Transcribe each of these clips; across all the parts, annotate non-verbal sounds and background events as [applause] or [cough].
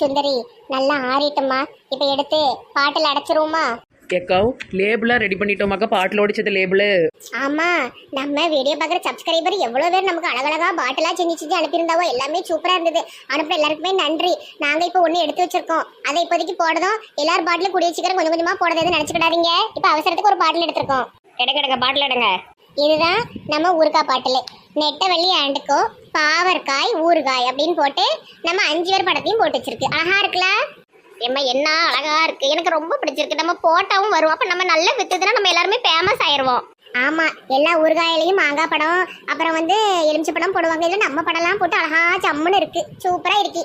சுந்தரி நல்லா ஆறிட்டுமா இப்ப எடுத்து பாட்டில் அடைச்சிருவோமா? ஏக்காவ் லேபிளாக ரெடி பண்ணிட்டோமாக்கா பாட்டில் ஓடிச்சது லேபிளு ஆமா நம்ம வீடியோ பார்க்குற சப்ஸ்கிரைபர் எவ்வளவு பேர் நமக்கு அழகழகா பாட்டிலா செஞ்சு செஞ்சு அனுப்பியிருந்தாவோ எல்லாமே சூப்பரா இருந்தது. அனுப்புற எல்லாருக்குமே நன்றி. நாங்க இப்போ ஒண்ணு எடுத்து வச்சிருக்கோம். அதை இப்போதைக்கு போடுறோம் எல்லாரும் பாட்டிலும் கூடிய சீக்கிரம் கொஞ்சம் கொஞ்சமா போடுறது நினைச்சுக்கிடாதீங்க. இப்போ அவசரத்துக்கு ஒரு பாட்டில் எடுத்திருக்கோம். எடுங்க எடுங்க பாட்டில் எடுங்க. இதுதான் நம்ம ஊறுகாய் பாட்டில். நெட்டவள்ளி ஆண்டுக்கோ பாவற்காய் ஊறுகாய் அப்படின்னு போட்டு நம்ம அஞ்சு பேர் படத்தையும் போட்டு வச்சிருக்கு. அழகா இருக்குல்ல? ஏம்மா என்ன அழகா இருக்கு. எனக்கு ரொம்ப பிடிச்சிருக்கு. நம்ம போட்டாவும் வரும் அப்போ நம்ம நல்ல வித்துதுன்னா நம்ம எல்லாருமே ஃபேமஸ் ஆயிடுவோம் ஆமா எல்லா ஊறுகாயிலையும் மாங்காய் படம் அப்புறம் வந்து எலுமிச்சை படம் போடுவாங்க. இல்லை நம்ம படம்லாம் போட்டு அழகா சம்முன்னு இருக்கு. சூப்பரா இருக்கு.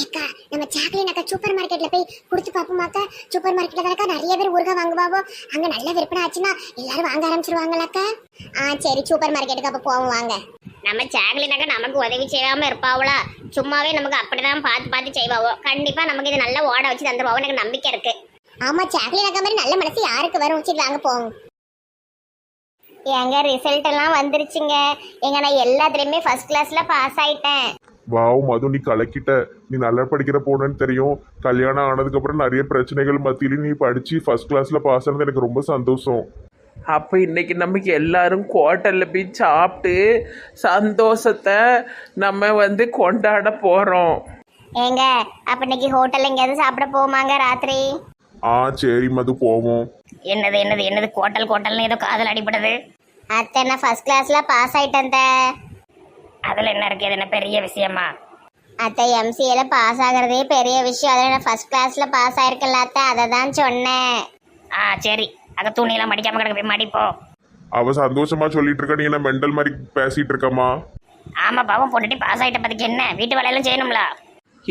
ஏக்கா நம்ம சாக்லேட் அக்கா சூப்பர் மார்க்கெட்ல போய் கொடுத்து பார்ப்போமாக்கா சூப்பர் மார்க்கெட்ல தானக்கா நிறைய பேர் ஊறுகாய் வாங்குவாவோ. அங்க நல்ல விற்பனை ஆச்சுன்னா எல்லாரும் வாங்க ஆரம்பிச்சிருவாங்களாக்கா? ஆ சரி சூப்பர் மார்க்கெட்டுக்கு அப்ப போவோம் வாங்க. நம்ம சாக்லினாக்க நமக்கு உதவி செய்யாம இருப்பாவளா? சும்மாவே நமக்கு அப்படிதான் பார்த்து பார்த்து செய்வாவோ? கண்டிப்பா நமக்கு இது நல்லா ஓட வச்சு தந்துருவாவோ எனக்கு நம்பிக்கை இருக்கு. ஆமா சாக்லேட் அக்கா மாதிரி நல்ல மனசு யாருக்கு வரும்? சரி வாங்க போவோம். எங்க ரிசல்ட் எல்லாம் வந்துருச்சுங்க. எங்க நான் எல்லாத்துலயுமே ஃபர்ஸ்ட் கிளாஸ்ல பாஸ் ஆயிட்டேன். வாவ் மது நீ கலக்கிட்ட. நீ நல்லா படிக்கிற பொண்ணுன்னு தெரியும். கல்யாணம் ஆனதுக்கு அப்புறம் நிறைய பிரச்சனைகள் மத்தியிலும் நீ படிச்சு ஃபர்ஸ்ட் கிளாஸ்ல பாஸ் ஆனது எனக்கு ரொம்ப சந்தோஷம். அப்போ இன்னைக்கு நமக்கு எல்லாரும் ஹோட்டலில் போய் சாப்பிட்டு சந்தோஷத்தை நம்ம வந்து கொண்டாட போகிறோம் ஏங்க அப்ப இன்னைக்கு ஹோட்டல்ல எங்கேயாவது சாப்பிட போமாங்க ராத்திரி? ஆ சரி மது போவோம். என்னது என்னது என்னது கோட்டல் கோட்டல்னு ஏதோ காதல் அடிபடுது அத்தை நான் ஃபர்ஸ்ட் கிளாஸ்ல பாஸ் ஆயிட்டேன் அத்தை. அதுல என்ன இருக்கு? இது என்ன பெரிய விஷயமா? அத்தை எம்சிஏல பாஸ் ஆகுறதே பெரிய விஷயம். அதில் நான் ஃபர்ஸ்ட் கிளாஸ்ல பாஸ் ஆயிருக்கல அத்தை. அதை தான் சொன்னேன். ஆ சரி. அங்க துணியெல்லாம் மடிக்காம கிடக்கு. போய் மடிப்போ அவ சந்தோஷமா சொல்லிட்டு இருக்க? நீ என்ன மெண்டல் மாதிரி பேசிட்டு இருக்கமா ஆமா பாவம். போட்டுட்டு பாஸ் ஆயிட்ட பத்திக்கு என்ன? வீட்டு வேலையெல்லாம் செய்யணும்ல.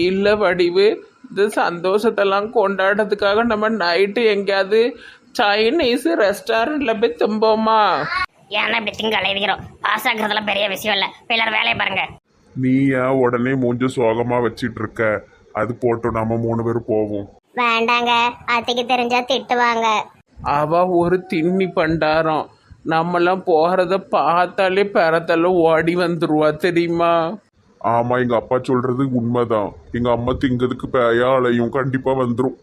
இல்லை வடிவு இது சந்தோஷத்தெல்லாம் கொண்டாடுறதுக்காக நம்ம நைட்டு எங்கேயாவது சைனீஸ் ரெஸ்டாரண்ட்டில் போய் தும்போமா? ஏன்னா இப்படி திங்க அலைவிக்கிறோம். பாஸ் ஆகுறதெல்லாம் பெரிய விஷயம் இல்லை. எல்லாரும் வேலையை பாருங்க. நீ ஏன் உடனே மூஞ்ச சோகமா வச்சிட்டு இருக்க அது போட்டோம் நம்ம மூணு பேரும் போவோம். வேண்டாங்க. அத்தைக்கு தெரிஞ்சா திட்டுவாங்க. அவ ஒரு திண்ணி பண்டாரம். நம்மலாம் போகிறத பார்த்தாலே பெறத்தெல்லாம் ஓடி வந்துருவா தெரியுமா? ஆமா எங்க அப்பா சொல்றது உண்மைதான். எங்க அம்மா திங்கிறதுக்கு பேயா அலையும் கண்டிப்பா வந்துரும்.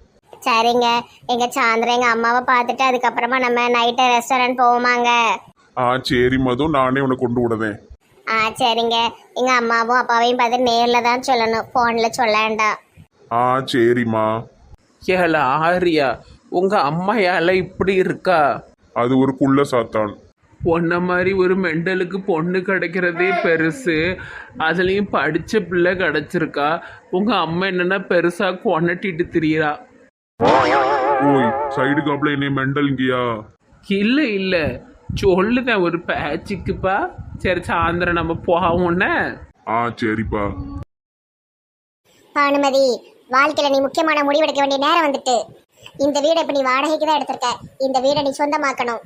சரிங்க. எங்க சாயந்தரம் எங்க அம்மாவை பார்த்துட்டு அதுக்கப்புறமா நம்ம நைட்டு ரெஸ்டாரண்ட் போவோமாங்க. ஆ சரி மது. நானே உன்னை கொண்டு விடுதேன் ஆ சரிங்க. எங்க அம்மாவும் அப்பாவையும் பார்த்து நேர்ல தான் சொல்லணும். போன்ல சொல்ல வேண்டாம். ஆ சரிம்மா. ஏல ஆரியா உங்கள் அம்மா ஏல இப்படி இருக்கா? அது ஒரு குள்ள சாத்தான். பொண்ண மாதிரி ஒரு மெண்டலுக்கு பொண்ணு கிடைக்கிறதே பெருசு. அதுலேயும் படித்த பிள்ளை கிடைச்சிருக்கா. உங்கள் அம்மா என்னென்னா பெருசாக கொண்டட்டிட்டு திரியிறா. ஓய் சைடு காப்ல என்னை மெண்டல்ங்கியா இல்லை இல்லை. சொல்லுதேன் ஒரு பேச்சுக்குப்பா. சரி சாயந்தரம் நம்ம போவோன்னே ஆ சரிப்பா. பானுமதி வாழ்க்கையில நீ முக்கியமான முடிவெடுக்க வேண்டிய நேரம் வந்துட்டு. இந்த வீடை இப்ப நீ வாடகைக்கு தான் எடுத்திருக்க. இந்த வீடை நீ சொந்தமாக்கணும்.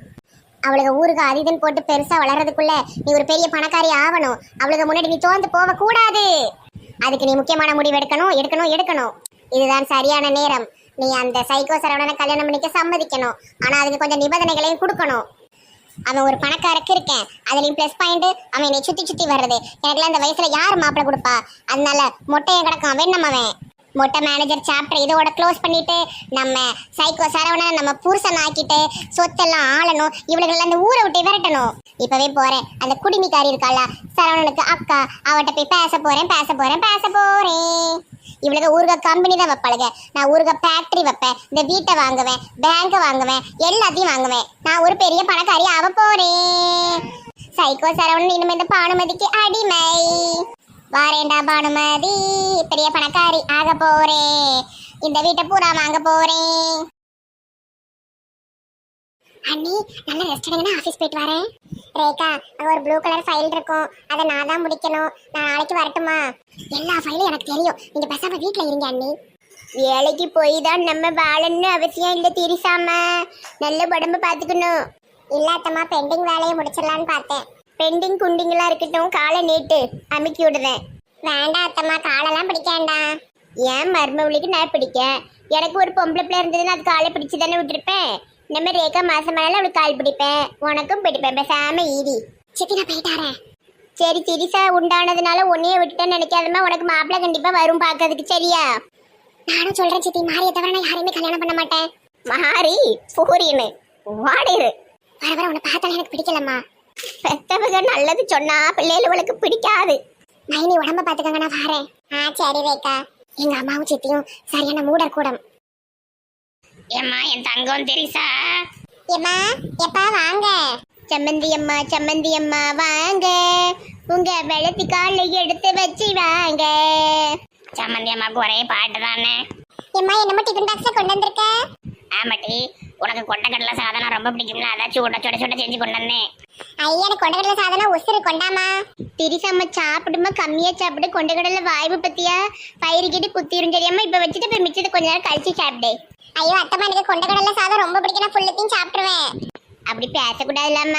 அவளுக்கு ஊருக்கு அதிதன் போட்டு பெருசா வளர்றதுக்குள்ள நீ ஒரு பெரிய பணக்காரி ஆகணும். அவளுக்கு முன்னாடி நீ தோந்து போக கூடாது அதுக்கு நீ முக்கியமான முடிவு எடுக்கணும் எடுக்கணும் எடுக்கணும். இதுதான் சரியான நேரம். நீ அந்த சைக்கோ சரவணனை கல்யாணம் பண்ணிக்க சம்மதிக்கணும். ஆனா அதுக்கு கொஞ்சம் நிபந்தனைகளையும் கொடுக்கணும். அவன் ஒரு பணக்காரக்கு இருக்கேன். அதுலயும் ப்ளஸ் பாயிண்ட் அவன் என்னை சுத்தி சுத்தி வர்றது. எனக்குலாம் இந்த வயசுல யார் மாப்பிள்ள கொடுப்பா? அதனால மொட்டையை கிடக்கும். வெண்ணம் அவன் மொட்டை மேனேஜர் சாப்டர் இதோட க்ளோஸ் பண்ணிட்டு நம்ம சைக்கோ சரவணனை நம்ம புருஷன் ஆக்கிட்டு சொத்தெல்லாம் ஆளணும். இவளுகள் அந்த ஊரை விட்டு விரட்டணும். இப்பவே போறேன். அந்த குடிமிக்காரி இருக்காள? சரவணனுக்கு அக்கா அவட்ட போய் பேச போறேன் பேச போறேன் பேச போறேன். இவளுக்கு ஊருக கம்பெனி தான் வைப்பாளுங்க. நான் ஊருக ஃபேக்டரி வைப்பேன். இந்த வீட்டை வாங்குவேன் பேங்க் வாங்குவேன் எல்லாத்தையும் வாங்குவேன். நான் ஒரு பெரிய பணக்காரி ஆக போறேன். சைக்கோ சரவணன் இனிமே இந்த பானுமதிக்கு அடிமை. வாரேண்டா பானுமதி பெரிய பணக்காரி ஆக போறேன். இந்த வீட்டை பூரா வாங்க போறேன். அண்ணி நல்ல ரெஸ்ட் எடுங்கன்னா ஆஃபீஸ் போயிட்டு வரேன். ரேகா அங்க ஒரு ப்ளூ கலர் ஃபைல் இருக்கும். அதை நான் தான் முடிக்கணும். நான் நாளைக்கு வரட்டுமா? எல்லா ஃபைலும் எனக்கு தெரியும். நீங்க பேசாம வீட்ல இருங்க அண்ணி. வேலைக்கு போய் தான் நம்ம வாழணும்னு அவசியம் இல்லை திரிசாம. நல்ல உடம்பு பார்த்துக்கணும் இல்லாத்தம்மா பெண்டிங் வேலையை முடிச்சிடலான்னு பார்த்தேன். பெண்டிங் குண்டிங்கெல்லாம் இருக்கட்டும் காலை நீட்டு அமுக்கி விடுறேன் வேண்டாம் அத்தம்மா காலெல்லாம் பிடிக்க வேண்டாம். ஏன் மருமவளிக்கு நான் பிடிக்க? எனக்கு ஒரு பொம்பளை பிள்ளை இருந்ததுன்னா அது காலை பிடிச்சு தானே விட்டுருப்பேன்? இந்த மாதிரி ரேகா மாசமானாலும் அவளுக்கு கால் பிடிப்பேன். உனக்கும் பிடிப்பேன். பேசாம ஈடி சித்தி நான் போயிட்டாரேன் சரி சிரிசா உண்டானதுனால உன்னையே விட்டுட்டேன்னு நினைக்காதம்மா. உனக்கு மாப்பிள்ளை கண்டிப்பா வரும் பார்க்கறதுக்கு. சரியா? நானும் சொல்றேன் சித்தி. மாறிய தவிர நான் யாரையுமே கல்யாணம் பண்ண மாட்டேன். மாறி பூரின்னு வாடிரு வர வர உன்னை பார்த்தாலே எனக்கு பிடிக்கலம்மா. பெத்தவங்க நல்லது சொன்னா பிள்ளைகளுக்கு பிடிக்காது. மைனி உடம்ப பாத்துக்கங்க நான் வரேன். ஆ சரி ரேக்கா எங்க அம்மாவும் சித்தியும் சரியான மூடர் கூடம். ஏம்மா என் தங்கம் தெரிசா ஏம்மா எப்பா வாங்க. சம்மந்தி அம்மா சம்மந்தி அம்மா வாங்க. உங்க வெள்ளத்தி காலை எடுத்து வச்சு வாங்க. சம்மந்தி அம்மாவுக்கு ஒரே பாட்டு தானே. ஏம்மா என்னமோ டிஃபன் பாக்ஸ்ல கொண்டு வந்திருக்க? ஆமாட்டி உனக்கு கொண்டக்கடலை சாதனம் ரொம்ப பிடிக்கும்ல அதான் சூட சுட சுட செஞ்சு கொண்டு வந்தேன். ஐயா கொண்டக்கடலை சாதனம் உசுறு கொண்டாமா? திரிசம்மா சாப்பிடுமா கம்மியா சாப்பிடு கொண்டக்கடலை வாய்வு பத்தியா? பயிறுக்கிட்டு குத்திரும் தெரியாம இப்ப வச்சுட்டு போய் மிச்சத்தை கொஞ்ச நேரம் கழிச்சு சாப்பிடு. ஐயோ அத்தம்மா எனக்கு கொண்ட கடல சாதம் ரொம்ப பிடிக்கும். நான் ஃபுல்லத்தையும் சாப்பிடுவேன் அப்படி பேசக்கூடாது இல்லாம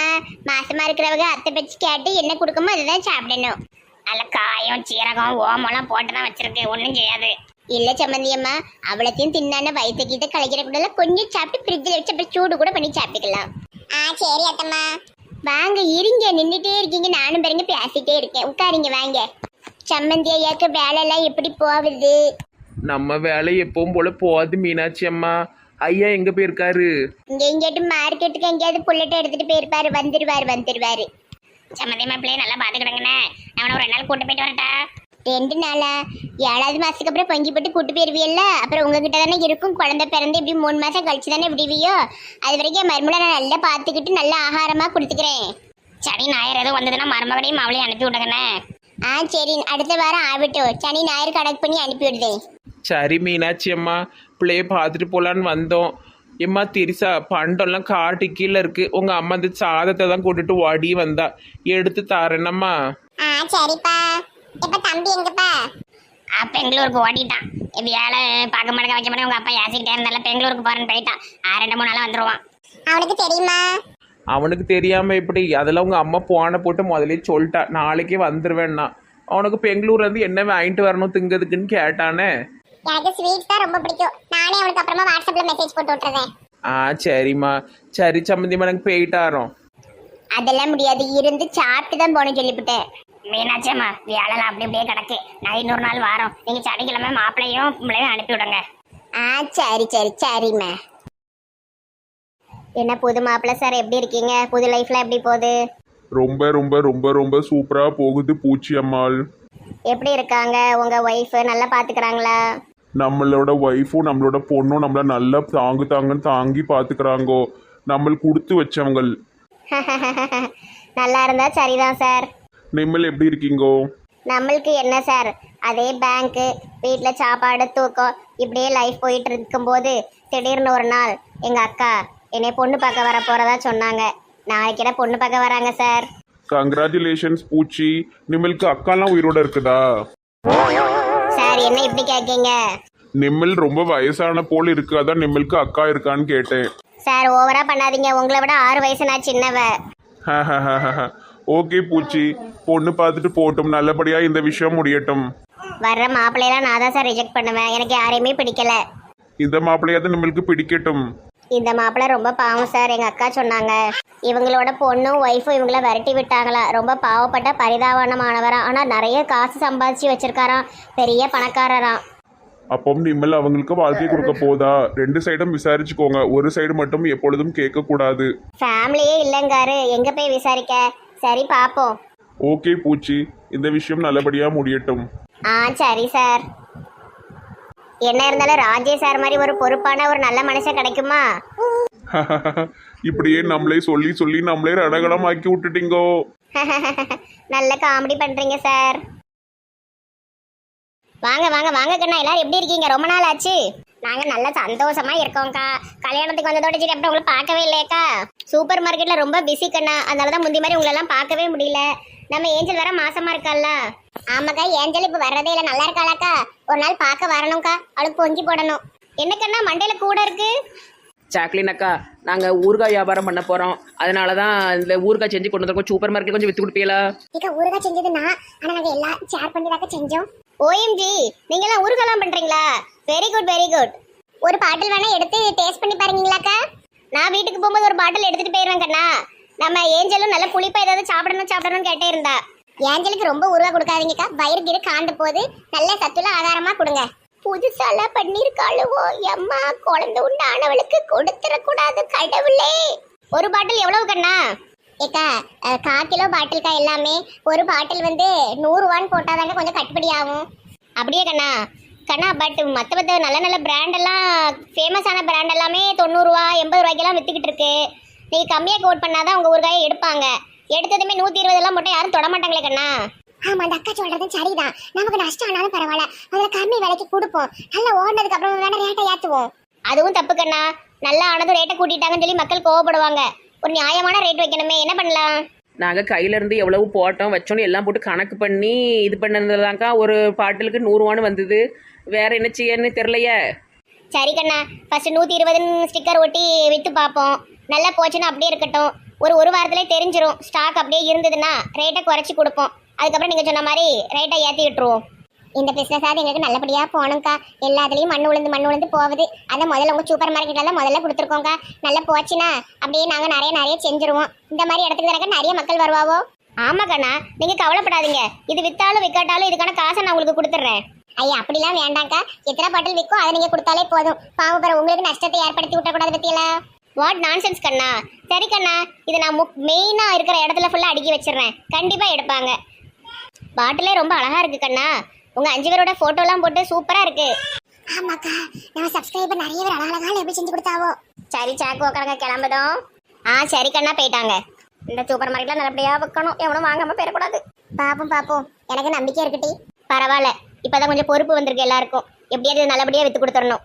மாசமா இருக்கிறவங்க அத்தை பச்சு கேட்டு என்ன கொடுக்குமோ அதுதான் சாப்பிடணும். நல்ல காயம் சீரகம் ஓமெல்லாம் போட்டு தான் வச்சிருக்கு ஒன்றும் செய்யாது. இல்ல சம்மந்தியம்மா அவ்வளோத்தையும் தின்னான வயிற்று கிட்ட கலைக்கிற கூட கொஞ்சம் சாப்பிட்டு ஃப்ரிட்ஜில் வச்சு அப்புறம் சூடு கூட பண்ணி சாப்பிட்டுக்கலாம். ஆ சரி அத்தம்மா. வாங்க இருங்க. நின்றுட்டே இருக்கீங்க. நானும் பாருங்க பேசிட்டே இருக்கேன். உட்காருங்க வாங்க. சம்மந்தி ஐயாக்கு வேலையெல்லாம் எப்படி போகுது? நம்ம வேலை எப்பவும் போல போகாது மீனாட்சி அம்மா. ஐயா எங்க போயிருக்காரு? இங்க எங்கேயாட்டு மார்க்கெட்டுக்கு எங்கேயாவது புல்லட்டை எடுத்துட்டு போயிருப்பாரு வந்துருவாரு வந்துருவாரு. சம்மந்தியமா மாப்பிள்ளைய நல்லா பாத்துக்கிடுங்கண்ணே. அவனை ஒரு ரெண்டு நாள் கூட்டு போயிட்டு வரட்டா? ரெண்டு நாளா? ஏழாவது மாசத்துக்கு அப்புறம் பொங்கி போட்டு கூட்டு போயிருவியல்ல? அப்புறம் உங்ககிட்ட தானே இருக்கும். குழந்தை பிறந்து இப்படி மூணு மாசம் கழிச்சு தானே விடுவியோ? அது வரைக்கும் மருமலை நான் நல்லா பார்த்துக்கிட்டு நல்லா ஆகாரமா கொடுத்துக்கிறேன் சனி ஞாயிறு எதுவும் வந்ததுன்னா மருமகனையும் அவளையும் அனுப்பி விடுங்கண்ணே. ஆ சரி. அடுத்த வாரம் ஆகட்டும். சனி ஞாயிறு கணக்கு பண்ணி அனுப்பி விடுதேன். சரி மீனாட்சி அம்மா பிள்ளைய பார்த்துட்டு போலான்னு வந்தோம். எம்மா திரிசா பண்டம்லாம் காட்டு கீழே இருக்கு. உங்க அம்மா அந்த சாதத்தை தான் கூட்டிட்டு ஓடி வந்தா. எடுத்து தரேனம்மா. ஆ சரிப்பா. இப்ப தம்பி எங்கப்பா? ஆ, பெங்களூருக்கு ஓடிட்டான். வேலை பார்க்க மாட்டேங்க வைக்க மாட்டேங்க. உங்க அப்பா ஏசிக்கிட்டே இருந்தால பெங்களூருக்கு போறேன்னு போயிட்டான். ஆ ரெண்டு மூணு நாளா வந்துருவான். அவனுக்கு தெரியுமா? அவனுக்கு தெரியாம எப்படி? அதெல்லாம் உங்க அம்மா போன போட்டு முதலே சொல்லிட்டா. நாளைக்கே வந்துருவேன்னா. அவனுக்கு பெங்களூர்ல இருந்து என்ன வாங்கிட்டு வரணும் திங்கிறதுக்குன்னு கேட்டானே. எனக்கு ஸ்வீட்ஸ் தான் ரொம்ப பிடிக்கும். நானே அவனுக்கு அப்புறமா வாட்ஸ்அப்ல மெசேஜ் போட்டு விட்டுறேன். ஆ சரிம்மா. சரி சம்மந்திம்மா எனக்கு போயிட்டாரோம். அதெல்லாம் முடியாது. இருந்து சாப்பிட்டு தான் போகணும் சொல்லிவிட்டேன். மீனாட்சியம்மா வேலைலாம் அப்படி அப்படியே கிடக்கு. நான் இன்னொரு நாள் வாரோம். நீங்க சனிக்கிழமை மாப்பிள்ளையும் பிள்ளையும் அனுப்பி விடுங்க. ஆ சரி சரி சரிம்மா. என்ன புது மாப்பிள்ளை சார் எப்படி இருக்கீங்க? புது லைஃப்ல எப்படி போகுது? ரொம்ப ரொம்ப ரொம்ப ரொம்ப சூப்பரா போகுது பூச்சி அம்மாள். எப்படி இருக்காங்க? உங்க ஒய்ஃப் நல்லா பாத்துக்கிறாங்களா? நம்மளோட ஒய்ஃபும் நம்மளோட பொண்ணும் நம்மள நல்லா தாங்கு தாங்கன்னு தாங்கி பாத்துக்கிறாங்கோ நம்ம கொடுத்து வச்சவங்கள். [laughs] நல்லா இருந்தா சரிதான் சார். நிம்மல் எப்படி இருக்கீங்கோ? நம்மளுக்கு என்ன சார்? அதே பேங்க்கு வீட்டில் சாப்பாடு தூக்கம் இப்படியே லைஃப் போயிட்டு இருக்கும்போது திடீர்னு ஒரு நாள் எங்கள் அக்கா என்னை பொண்ணு பார்க்க வர போகிறதா சொன்னாங்க. நாளைக்கு என்ன பொண்ணு பார்க்க வராங்க சார்? கங்க்ராச்சுலேஷன்ஸ் பூச்சி. நிம்மலுக்கு அக்காலாம் உயிரோட இருக்குதா? என்ன இப்படி கேட்கீங்க நிம்மல் ரொம்ப வயசான போல் இருக்கு. அதான் நிம்மலுக்கு அக்கா இருக்கான்னு கேட்டேன். சார் ஓவராக பண்ணாதீங்க. உங்களை விட ஆறு வயசு நான் சின்னவ. ஓகே பூச்சி. பொண்ணு பார்த்துட்டு போட்டும். நல்லபடியா இந்த விஷயம் முடியட்டும். வர்ற மாப்பிள்ளையெல்லாம் நான் தான் சார் ரிஜெக்ட் பண்ணுவேன். எனக்கு யாரையுமே பிடிக்கல. இந்த மாப்பிள்ளையாவது நம்மளுக்கு பிடிக்கட்டும். இந்த மாப்பிள்ளை ரொம்ப பாவம் சார். எங்கள் அக்கா சொன்னாங்க இவங்களோட பொண்ணும் ஒய்ஃபும் இவங்கள விரட்டி விட்டாங்களா? ரொம்ப பாவப்பட்ட பரிதாபமானவரா. ஆனால் நிறைய காசு சம்பாதிச்சு வச்சிருக்காராம். பெரிய பணக்காரராம். அப்போ நிம்மல் அவங்களுக்கு வாழ்க்கை கொடுக்க போதா? ரெண்டு சைடும் விசாரிச்சுக்கோங்க. ஒரு சைடு மட்டும் எப்பொழுதும் கேட்க கூடாது ஃபேமிலியே இல்லைங்காரு. எங்கே போய் விசாரிக்க? சரி பார்ப்போம் ஓகே பூச்சி. இந்த விஷயம் நல்லபடியா முடியட்டும். ஆ சரி சார் என்ன இருந்தாலும் ராஜேஷ் சார் மாதிரி ஒரு பொறுப்பான ஒரு நல்ல மனுஷன் கிடைக்குமா? [laughs] இப்படியே நம்மளே சொல்லி சொல்லி நம்மளே ரணகலம் ஆக்கி விட்டுட்டீங்கோ. [laughs] நல்ல காமெடி பண்றீங்க சார் வாங்க வாங்க வாங்க கண்ணா எல்லாரும் எப்படி இருக்கீங்க? ரொம்ப நாள் ஆச்சு. நாங்க நல்ல சந்தோஷமா இருக்கோம்க்கா. கல்யாணத்துக்கு வந்ததோட சரி அப்புறம் உங்களை பார்க்கவே இல்லையக்கா. சூப்பர் மார்க்கெட்ல ரொம்ப பிஸி கண்ணா. அதனாலதான் முந்தி மாதிரி உங்களை எல்லாம் பார்க்கவே முடியல. நம்ம ஏஞ்சல் வேற மாசமா இருக்கால்ல ஆமாக்கா ஏஞ்சல் இப்ப வர்றதே இல்ல. நல்லா இருக்காளாக்கா. ஒரு நாள் பார்க்க வரணும்க்கா. அவளுக்கு பொங்கி போடணும். என்ன கண்ணா மண்டையில கூட இருக்கு? சாக்லின் அக்கா நாங்கள் ஊறுகாய் வியாபாரம் பண்ண போகிறோம் அதனால தான் இந்த ஊறுகாய் செஞ்சு கொண்டு வந்திருக்கோம். சூப்பர் மார்க்கெட் கொஞ்சம் விற்று கொடுப்பீங்களா? இக்க ஊறுகாய் செஞ்சது நான் ஆனா நாங்க எல்லாம் ஷேர் பண்ணி தாக்க செஞ்சோம். ஓஎம்ஜி நீங்க எல்லாம் ஊருக்கெல்லாம் பண்றீங்களா? வெரி குட் வெரி குட் ஒரு பாட்டில் வேணா எடுத்து டேஸ்ட் பண்ணி பாருங்களாக்கா நான் வீட்டுக்கு போகும்போது ஒரு பாட்டில் எடுத்துட்டு போயிருவேன் கண்ணா. நம்ம ஏஞ்சலும் நல்ல புளிப்பா ஏதாவது சாப்பிடணும் சாப்பிடணும்னு கேட்டே இருந்தா. ஏஞ்சலுக்கு ரொம்ப உருவா கொடுக்காதீங்கக்கா. வயிறு கிரு காண்டு போது நல்ல சத்துள்ள ஆதாரமா கொடுங்க. புதுசாலாம் பண்ணிருக்காளுவோ எம்மா குழந்தை உண்டானவளுக்கு கொடுத்துடக்கூடாது கடவுளே. ஒரு பாட்டில் எவ்வளவு கண்ணா? ஏக்கா அஹ், கா கிலோ பாட்டில்க்கா எல்லாமே ஒரு பாட்டில் வந்து நூறுவான்னு போட்டாதாங்க கொஞ்சம் கட்டுப்படி ஆகும். அப்படியே கண்ணா கண்ணா பட் மற்ற மற்ற நல்ல நல்ல பிராண்ட் எல்லாம் ஃபேமஸான பிராண்ட் எல்லாமே தொண்ணூறுரூவா எண்பது ரூபாய்க்கெல்லாம் வித்துக்கிட்டு இருக்கு. நீங்கள் கம்மியாக கோட் பண்ணாதான் உங்கள் ஊறுகாயை எடுப்பாங்க. எடுத்ததுமே நூற்றி இருபதெல்லாம் மட்டும் யாரும் தொட மாட்டாங்களே கண்ணா. ஆமா அந்த அக்கா சொல்றது சரிதான். நமக்கு நஷ்டம் ஆனாலும் பரவாயில்ல. அதுல கம்மி விலைக்கு கொடுப்போம். நல்லா ஓடினதுக்கு அப்புறம் வேணா ரேட்டை ஏத்துவோம். அதுவும் தப்பு கண்ணா. நல்லா ஆனதும் ரேட்டை கூட்டிட்டாங்கன்னு சொல்லி மக்கள் கோவப்படுவாங்க. ஒரு நியாயமான ரேட் வைக்கணுமே. என்ன பண்ணலாம்? நாங்கள் கையிலேருந்து எவ்வளவு போட்டோம் வச்சோன்னு எல்லாம் போட்டு கணக்கு பண்ணி இது பண்ணதுதாங்க்கா ஒரு பாட்டிலுக்கு நூறுவான்னு வந்தது. வேற என்ன செய்யன்னு தெரிலையே சரி கண்ணா ஃபர்ஸ்ட் நூற்றி இருபதுன்னு ஸ்டிக்கர் ஒட்டி விற்று பார்ப்போம். நல்லா போச்சுன்னா அப்படியே இருக்கட்டும். ஒரு ஒரு வாரத்திலே தெரிஞ்சிரும். ஸ்டாக் அப்படியே இருந்ததுன்னா ரேட்டை குறைச்சி கொடுப்போம். அதுக்கப்புறம் நீங்கள் சொன்ன மாதிரி ரேட்டை ஏற்றி விட்டுருவோம். இந்த பிசினஸ் எங்களுக்கு நல்லபடியா போகணும்க்கா. எல்லாத்துலயும் மண் உளுந்து மண் உளுந்து போகுது. அதை முதல்ல உங்க சூப்பர் மார்க்கெட்ல தான் முதல்ல கொடுத்துருக்கோங்க நல்லா போச்சுன்னா அப்படியே நாங்க நிறைய நிறைய செஞ்சுருவோம். இந்த மாதிரி இடத்துக்கு தானே நிறைய மக்கள் வருவாவோ? ஆமாக்கண்ணா நீங்கள் கவலைப்படாதீங்க. இது விற்றாலும் விற்காட்டாலும் இதுக்கான காசை நான் உங்களுக்கு கொடுத்துட்றேன். ஐயா அப்படிலாம் வேண்டாம்க்கா. எத்தனை பாட்டில் விற்கும் அதை நீங்கள் கொடுத்தாலே போதும். பாவம் பிற உங்களுக்கு நஷ்டத்தை ஏற்படுத்தி விட்டக்கூடாது பத்தியெல்லாம் வாட் நான்சென்ஸ் கண்ணா. சரி கண்ணா இது நான் முக் மெயினாக இருக்கிற இடத்துல ஃபுல்லாக அடுக்கி வச்சிடுறேன். கண்டிப்பாக எடுப்பாங்க. பாட்டிலே ரொம்ப அழகா இருக்குது கண்ணா. உங்கள் அஞ்சு பேரோட ஃபோட்டோலாம் போட்டு சூப்பராக இருக்கு. ஆமாக்கா நம்ம சப்ஸ்கிரைபர் நிறைய பேர் அழகழகால எப்படி செஞ்சு கொடுத்தாவோ. சரி சாக்கு உட்காருங்க கிளம்புதோம். ஆ சரி கண்ணா போயிட்டாங்க. இந்த சூப்பர் மார்க்கெட்டில் நல்லபடியாக வைக்கணும். எவனும் வாங்காமல் போயிடக்கூடாது. பாப்போம் பாப்போம். எனக்கு நம்பிக்கை இருக்குட்டி பரவாயில்ல. இப்போதான் கொஞ்சம் பொறுப்பு வந்திருக்கு எல்லாருக்கும். எப்படியாவது இது நல்லபடியாக விற்று கொடுத்துடணும்.